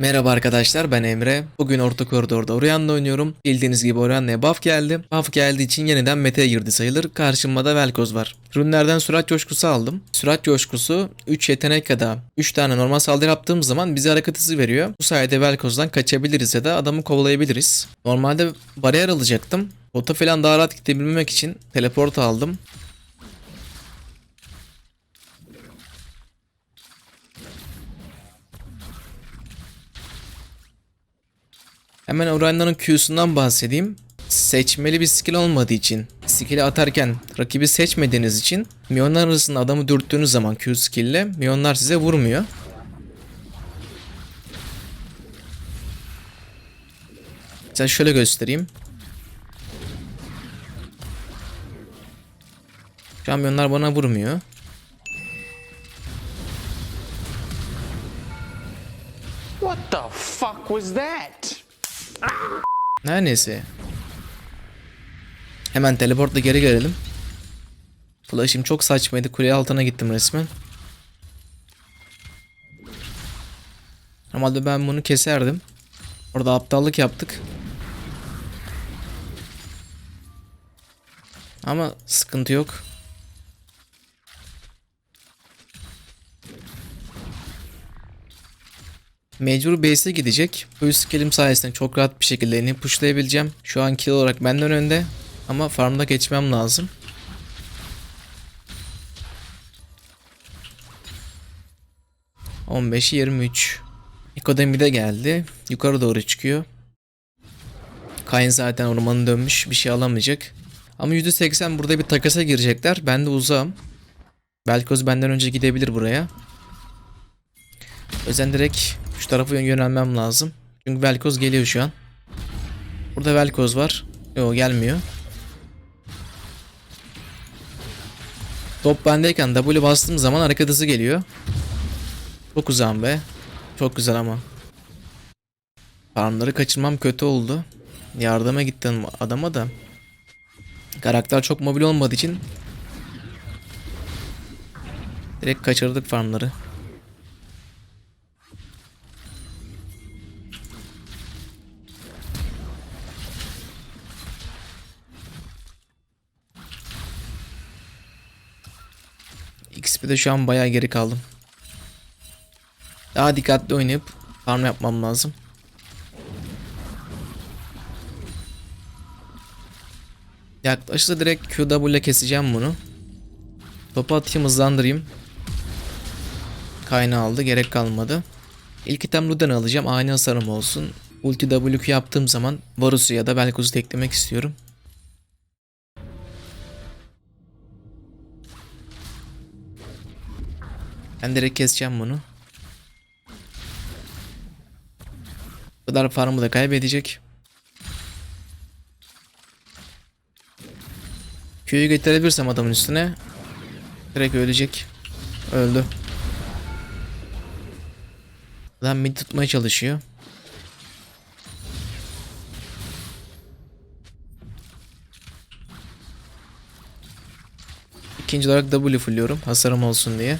Merhaba arkadaşlar ben Emre. Bugün orta koridorda Orion'la oynuyorum. Bildiğiniz gibi Orion'la buff geldi. Buff geldiği için yeniden meta'ya girdi sayılır. Karşımda da Velkoz var. Ürünlerden sürat coşkusu aldım. Sürat coşkusu 3 yetenek ya da 3 tane normal saldırı yaptığımız zaman bize hareket hızı veriyor. Bu sayede Velkoz'dan kaçabiliriz ya da adamı kovalayabiliriz. Normalde bariyer alacaktım. Bota falan daha rahat gidebilmek için teleport aldım. Hemen Orion'ların Q'sundan bahsedeyim. Seçmeli bir skill olmadığı için, skill'i atarken rakibi seçmediğiniz için Mionlar arasında adamı dürttüğünüz zaman Q skill Mionlar size vurmuyor. Mesela şöyle göstereyim. Mionlar bana vurmuyor. What the fuck was that? Her neyse. Hemen teleportla geri gelelim. Flash'ım çok saçmaydı. Kule altına gittim resmen. Normalde ben bunu keserdim. Orada aptallık yaptık. Ama sıkıntı yok. Mecbur base'e gidecek. Bu skillim sayesinde çok rahat bir şekilde eni pushlayabileceğim. Şu an kill olarak benden önde. Ama farmda geçmem lazım. ...15'i 23. Ekodemi de geldi. Yukarı doğru çıkıyor. Kayn zaten ormanı dönmüş. Bir şey alamayacak. Ama %80 burada bir takasa girecekler. Ben de uzağım. Belkoz benden önce gidebilir buraya. Özen direkt şu tarafa yön- yönelmem lazım. Çünkü Velkoz geliyor şu an. Burada Velkoz var. Yok gelmiyor. Top bendeyken W bastığım zaman hareket hızı geliyor. Çok uzağım be. Çok güzel ama. Farmları kaçırmam kötü oldu. Yardıma gittim adama da. Karakter çok mobil olmadığı için direkt kaçırdık farmları. XP'de şu an bayağı geri kaldım. Daha dikkatli oynayıp farm yapmam lazım. Yaklaşırsa direkt QW ile keseceğim bunu. Topu atayım hızlandırayım. Kaynağı aldı gerek kalmadı. İlk item Luden'ı alacağım aynı hasarım olsun. Ulti WQ yaptığım zaman Varus'u ya da Velkoz'u eklemek istiyorum. Ben direkt keseceğim bunu. Bu kadar farmı da kaybedecek. Q'yu getirebilirsem adamın üstüne direkt ölecek. Öldü. Adam mid tutmaya çalışıyor. İkinci olarak W fulluyorum hasarım olsun diye.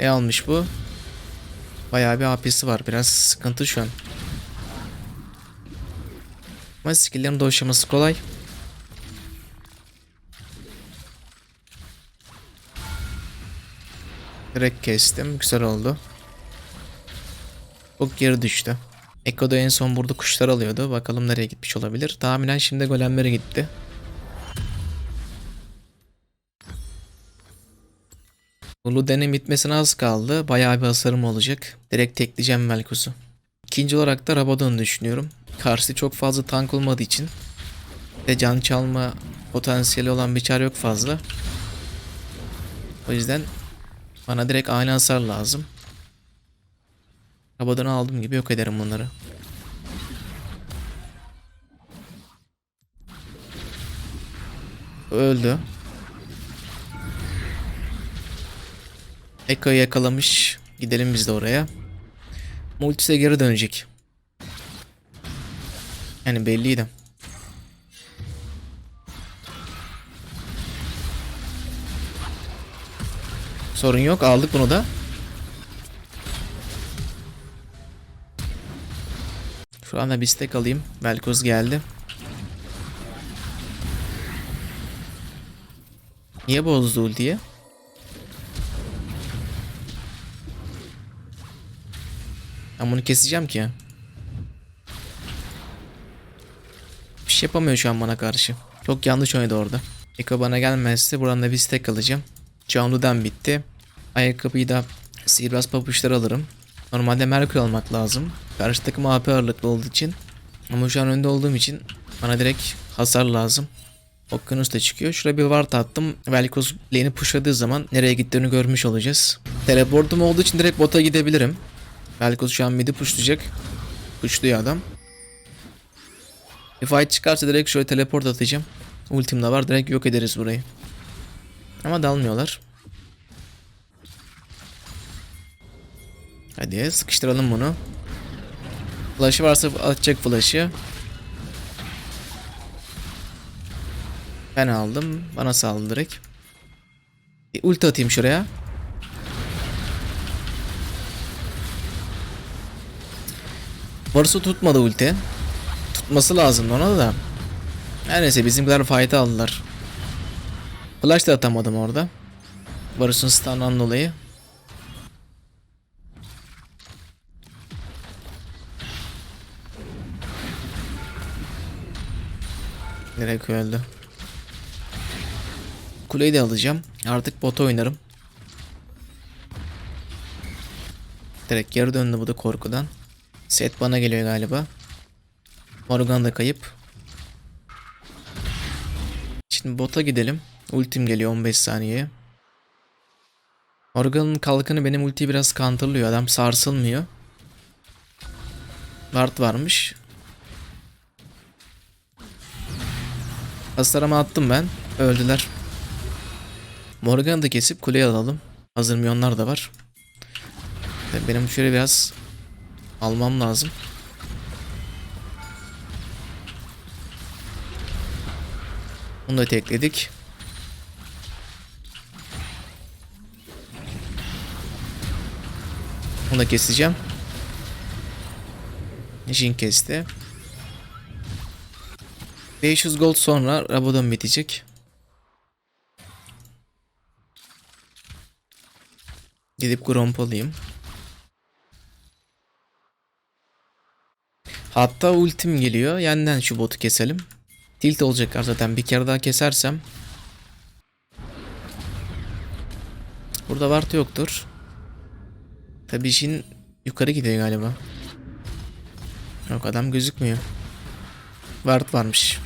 Ne almış bu? Bayağı bir AP'si var. Biraz sıkıntı şu an. Ama skill'lerin doşlaması kolay. Direkt kestim. Güzel oldu. Çok geri düştü. Echo da en son burada kuşlar alıyordu. Bakalım nereye gitmiş olabilir. Tahminen şimdi golemlere gitti. Luden'in bitmesine az kaldı. Bayağı bir hasarım olacak. Direkt tekleyeceğim Velkoz'u. İkinci olarak da Rabadon'u düşünüyorum. Karşı çok fazla tank olmadığı için ve can çalma potansiyeli olan bir çar yok fazla. O yüzden bana direkt aynı hasar lazım. Rabadon'u aldığım gibi yok ederim bunları. Öldü. Ekko'yu yakalamış. Gidelim biz de oraya. Multise geri dönecek. Yani belliydi. Sorun yok aldık bunu da. Şu anda bir stack alayım. Velkoz geldi. Niye bozdu ultiyi? Ben bunu keseceğim ki. Bir şey yapamıyor şu an bana karşı. Çok yanlış oynadı orada. Eko bana gelmezse buradan da bir stack alacağım. Canlı'dan bitti. Ayakkabıyı da sihirbaz papuçları alırım. Normalde Merkür almak lazım. Karşı takım AP ağırlıklı olduğu için. Ama şu an önde olduğum için bana direkt hasar lazım. Okyanus da çıkıyor. Şuraya bir ward attım. Velkos lane'i pushladığı zaman nereye gittiğini görmüş olacağız. Teleportum olduğu için direkt bota gidebilirim. Velkos şu an midi pushlayacak. Pushluyor adam. Bir fight çıkarsa direkt şöyle teleport atacağım. Ultim de var direkt yok ederiz burayı. Ama dalmıyorlar. Hadi sıkıştıralım bunu. Flash'ı varsa atacak flash'ı. Ben aldım. Bana saldı direkt. Bir ulti atayım şuraya. Varus'u tutmadı ulti. Tutması lazım ona da. Her neyse bizimkiler fight aldılar. Flash da atamadım orada. Varus'un stun'dan dolayı. Direkt öldü. Kuleyi de alacağım. Artık bot oynarım. Direkt geri döndü bu da korkudan. Set bana geliyor galiba. Morgan da kayıp. Şimdi bota gidelim. Ultim geliyor 15 saniye. Morgan'ın kalkanı benim ultiyi biraz counterlıyor. Adam sarsılmıyor. Ward varmış. Hasarımı attım ben. Öldüler. Morgan'ı da kesip kuleye alalım. Hazır milyonlar da var. Benim şöyle biraz almam lazım. Bunu da tekledik. Bunu da keseceğim. Jin kesti. 500 gold sonra Rabadon bitecek. Gidip Gromp alayım. Hatta ultim geliyor. Yeniden şu botu keselim. Tilt olacaklar zaten. Bir kere daha kesersem. Burada ward yoktur. Tabi işin yukarı gidiyor galiba. Yok adam gözükmüyor. Ward varmış.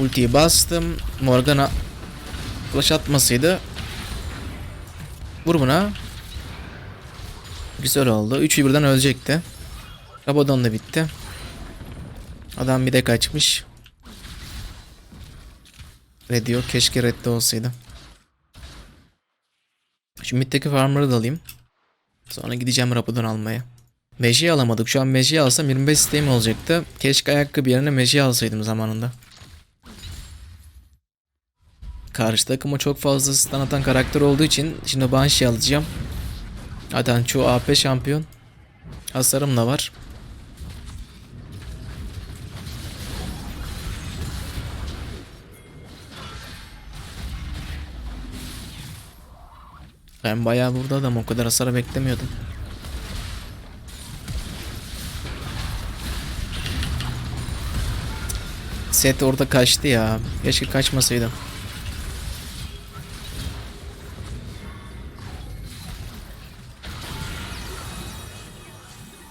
Ultiyi bastım. Morgana flash atmasaydı. Vur buna. Güzel oldu. Üçü birden ölecekti. Rabadon da bitti. Adam bir de kaçmış. Red yok. Keşke Red de olsaydı. Şu middeki farmer'ı da alayım. Sonra gideceğim Rabadon almaya. Meji'yi alamadık. Şu an Meji'yi alsam 25 isteğim olacaktı. Keşke ayakkabı yerine Meji'yi alsaydım zamanında. Karşı takıma çok fazla stun atan karakter olduğu için şimdi Banshee alacağım. Zaten çoğu AP şampiyon. Hasarım da var. Ben bayağı burada adam o kadar hasar beklemiyordum. Set orada kaçtı ya. Keşke kaçmasaydı.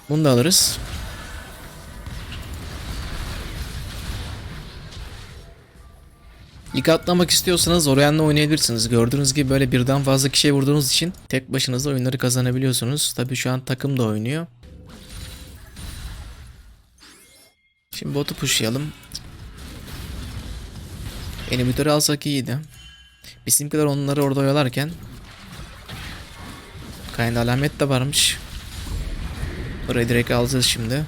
Bunu da alırız. İlk atlamak istiyorsanız Orion'la oynayabilirsiniz. Gördüğünüz gibi böyle birden fazla kişiye vurduğunuz için tek başınıza oyunları kazanabiliyorsunuz. Tabi şu an takım da oynuyor. Şimdi botu pushlayalım. Inhibitörü alsak iyiydi. Bizimkiler onları orada oyalarken Kayında alamet de varmış. Burayı direkt alacağız şimdi.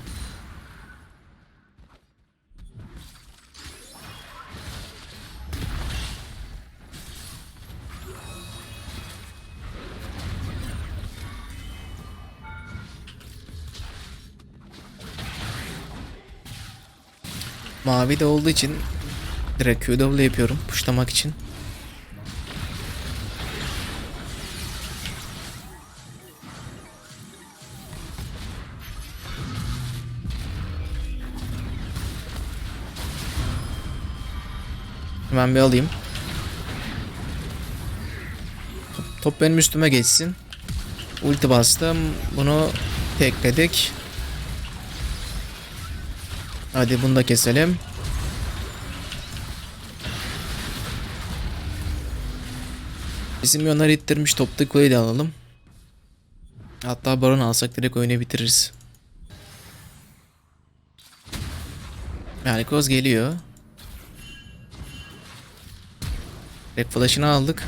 Mavi de olduğu için direkt QW yapıyorum puşlamak için. Hemen bir alayım. Top, benim üstüme geçsin. Ulti bastım. Bunu tekledik. Hadi bunu da keselim. Bizim yonlar ittirmiş topta kuleyi de alalım. Hatta baron alsak direkt oyunu bitiririz. Yani koz geliyor. Direkt flash'ını aldık.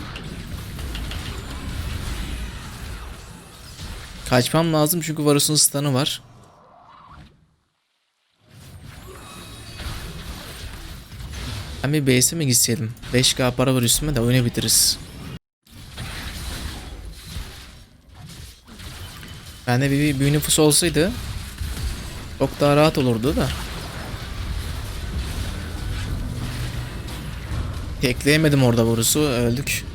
Kaçmam lazım çünkü Varus'un stun'ı var. Ben bir base'e mi gitseydim? 5k para var üstüme de oyunu. Bende bir, bir büyü nüfusu olsaydı çok daha rahat olurdu da. Tekleyemedim orada Varus'u öldük.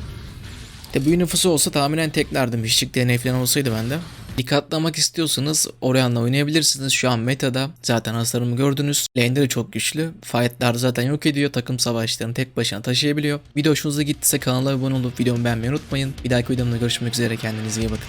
De büyü nüfusu olsa tahminen teklerdim. Hiçlik DNA falan olsaydı bende. Dikkatlamak istiyorsanız Orion'la oynayabilirsiniz. Şu an metada zaten hasarımı gördünüz. Lane'de de çok güçlü. Fight'lar zaten yok ediyor. Takım savaşlarını tek başına taşıyabiliyor. Video hoşunuza gittiyse kanala abone olup videomu beğenmeyi unutmayın. Bir dahaki videomda görüşmek üzere. Kendinize iyi bakın.